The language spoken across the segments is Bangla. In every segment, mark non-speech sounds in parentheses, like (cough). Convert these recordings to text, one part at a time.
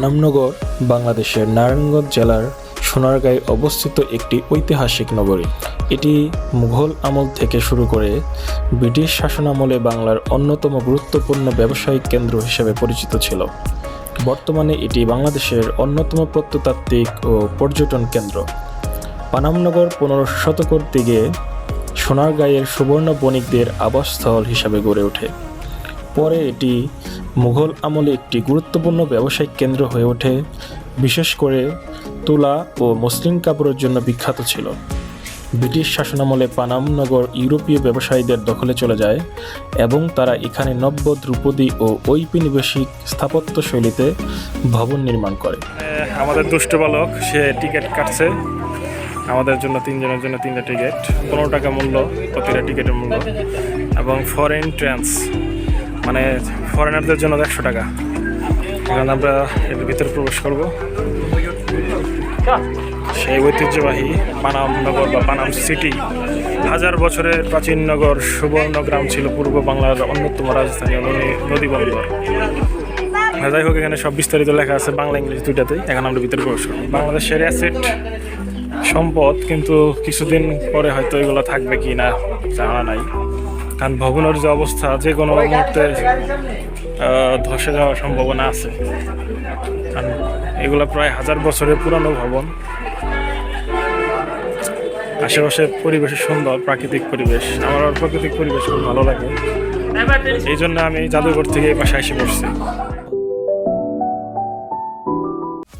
পানামনগর বাংলাদেশের নারায়ণগঞ্জ জেলার সোনারগাঁয়ে অবস্থিত একটি ঐতিহাসিক নগরী। এটি মুঘল আমল থেকে শুরু করে ব্রিটিশ শাসনামলে বাংলার অন্যতম গুরুত্বপূর্ণ ব্যবসায়িক কেন্দ্র হিসেবে পরিচিত ছিল। বর্তমানে এটি বাংলাদেশের অন্যতম প্রত্নতাত্ত্বিক ও পর্যটন কেন্দ্র। পানামনগর পনেরোশো শতকর দিকে সোনারগাঁয়ের সুবর্ণ বণিকদের আবাসস্থল হিসাবে গড়ে ওঠে। পরে এটি মুঘল আমলে একটি গুরুত্বপূর্ণ ব্যবসায়িক কেন্দ্র হয়ে ওঠে। বিশেষ করে তুলা ও মুসলিম কাপড়ের জন্য বিখ্যাত ছিল। ব্রিটিশ শাসনামলে পানাম নগর ইউরোপীয় ব্যবসায়ীদের দখলে চলে যায় এবং তারা এখানে নব্য ধ্রুপদী ও ঔপনিবেশিক স্থাপত্য শৈলীতে ভবন নির্মাণ করে। আমাদের দুষ্ট বালক, সে টিকিট কাটছে। আমাদের জন্য তিনজনের জন্য তিনটা টিকিট। পনেরো টাকা মূল্য, প্রতিটা টিকিটের মূল্য। এবং ফরেন ট্রান্স মানে ফরেনারদের জন্য একশো টাকা। এখন আমরা এর ভিতরে প্রবেশ করব। সেই ঐতিহ্যবাহী পানাম নগর বা পানাম সিটি হাজার বছরের প্রাচীন নগর সুবর্ণগ্রাম ছিল পূর্ব বাংলার অন্যতম রাজধানী নদী- নদী বন্দর। যাই হোক, এখানে সব বিস্তারিত লেখা আছে বাংলা ইংলিশ দুইটাতেই। এখন আমরা ভিতরে প্রবেশ করব। বাংলাদেশের অ্যাসেট সম্পদ, কিন্তু কিছুদিন পরে হয়তো এগুলো থাকবে কি না, জানা নাই। কারণ ভবনের যে অবস্থা যে কোনো মুহূর্তে ধসে যাওয়ার সম্ভাবনা আছে। কারণ এগুলো প্রায় হাজার বছরের পুরানো ভবন। আশেপাশে পরিবেশ সুন্দর, প্রাকৃতিক পরিবেশ। আমার প্রাকৃতিক পরিবেশ খুব ভালো লাগে। এই জন্য আমি জাদুঘর থেকে এই পাশে এসে পড়ছি।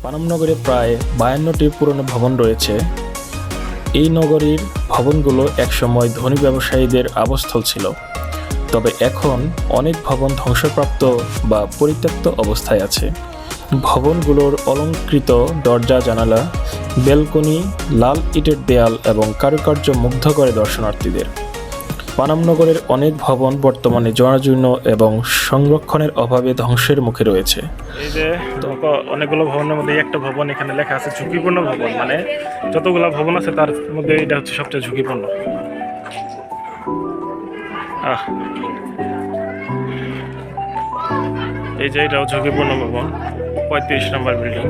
পানামনগরে প্রায় বায়ান্নটি পুরনো ভবন রয়েছে। এই নগরীর ভবনগুলো একসময় ধনী ব্যবসায়ীদের আবাসস্থল ছিল। তবে এখন অনেক ভবন ধ্বংসপ্রাপ্ত বা পরিত্যক্ত অবস্থায় আছে। ভবনগুলোর অলঙ্কৃত দরজা, জানালা, বেলকনি, লাল ইটের দেয়াল এবং কারুকার্য মুগ্ধ করে দর্শনার্থীদের। পানামনগরের অনেক ভবন বর্তমানে জরাজীর্ণ এবং সংরক্ষণের অভাবে ধ্বংসের মুখে রয়েছে। এই যে অনেকগুলো ভবনের মধ্যে একটা ভবন এখানে লেখা আছে, ঝুঁকিপূর্ণ ভবন। মানে যতগুলো ভবন আছে, তার মধ্যে এটা হচ্ছে সবচেয়ে ঝুঁকিপূর্ণ। আহ। এই যে এটাও ঝুঁকিপূর্ণ ভবন, পঁয়ত্রিশ নম্বর বিল্ডিং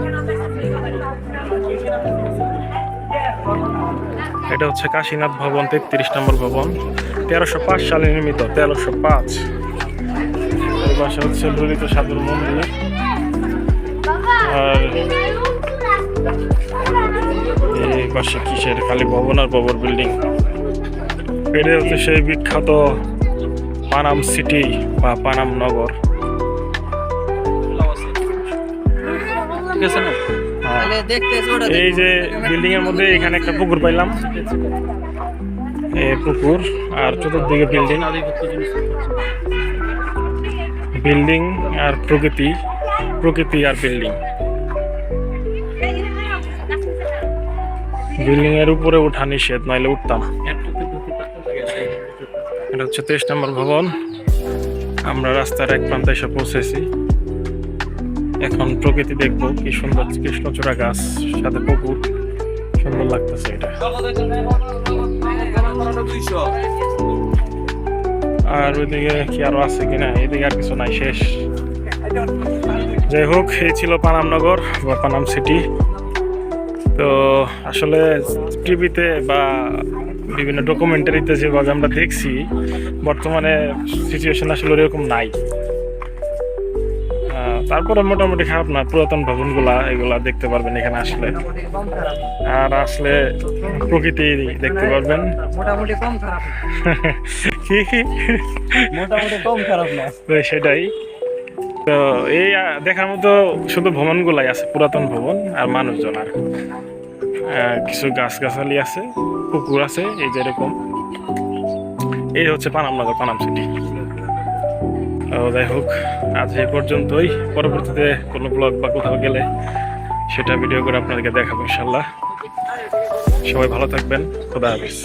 এটা হচ্ছে কাশীনাথ ভবন, তেত্রিশ নম্বর ভবন। তেরোশো পাঁচ সালে নির্মিত, তেরোশো পাঁচ। এর পাশে হচ্ছে ললিত সাধুর মন্দির। আর এই পাশে কিসের? খালি ভবন আর ভবন বিল্ডিং। এটা হচ্ছে সেই বিখ্যাত পানাম সিটি বা পানাম নগর। ঠিক আছে না? ওটা এই যে বিল্ডিং এর মধ্যে এখানে একটা পুকুর পাইলাম। পুকুর আর চতুর্দিকে বিল্ডিং বিল্ডিং আর প্রকৃতি প্রকৃতি আর বিল্ডিং বিল্ডিং এর উপরে ওঠা নিষেধ নইলে উঠতাম। এটা হচ্ছে তেইশ নম্বর ভবন। আমরা রাস্তার এক প্রান্তে এসে পৌঁছেছি। এখন প্রকৃতি দেখব কি সুন্দর কৃষ্ণচূড়া গাছ, সাথে পুকুর। সুন্দর লাগতেছে এটা। আর ওইদিকে কি আরও আছে কিনা? এদিকে আর কিছু নাই, শেষ। যাই হোক, এই ছিল পানামনগর বা পানাম সিটি তো আসলে টিভিতে বা বিভিন্ন ডকুমেন্টারিতে যেভাবে আমরা দেখছি, বর্তমানে সিচুয়েশন আসলে এরকম নাই। তারপরে মোটামুটি খারাপ না পুরাতন ভবনগুলা এগুলা দেখতে পারবেন এখানে আসলে। আর আসলে প্রকৃতি দেখতে পারবেন। মোটামুটি কম খারাপ না। (laughs) কি? মোটামুটি কম খারাপ না। সেটাই। তো এই দেখার মতো শুধু ভবনগুলাই আছে পুরাতন ভবন আর মানুষজন আর। কিছু গাছগাছালি আছে পুকুর আছে এই যেরকম এই হচ্ছে পানামনগর পানাম সিটি যাই হোক, আজ এ পর্যন্তই। পরবর্তীতে কোনো ব্লগ বা কোথাও গেলে সেটা ভিডিও করে আপনাদেরকে দেখাবো ইনশাল্লাহ সবাই ভালো থাকবেন। খোদা হাফিজ।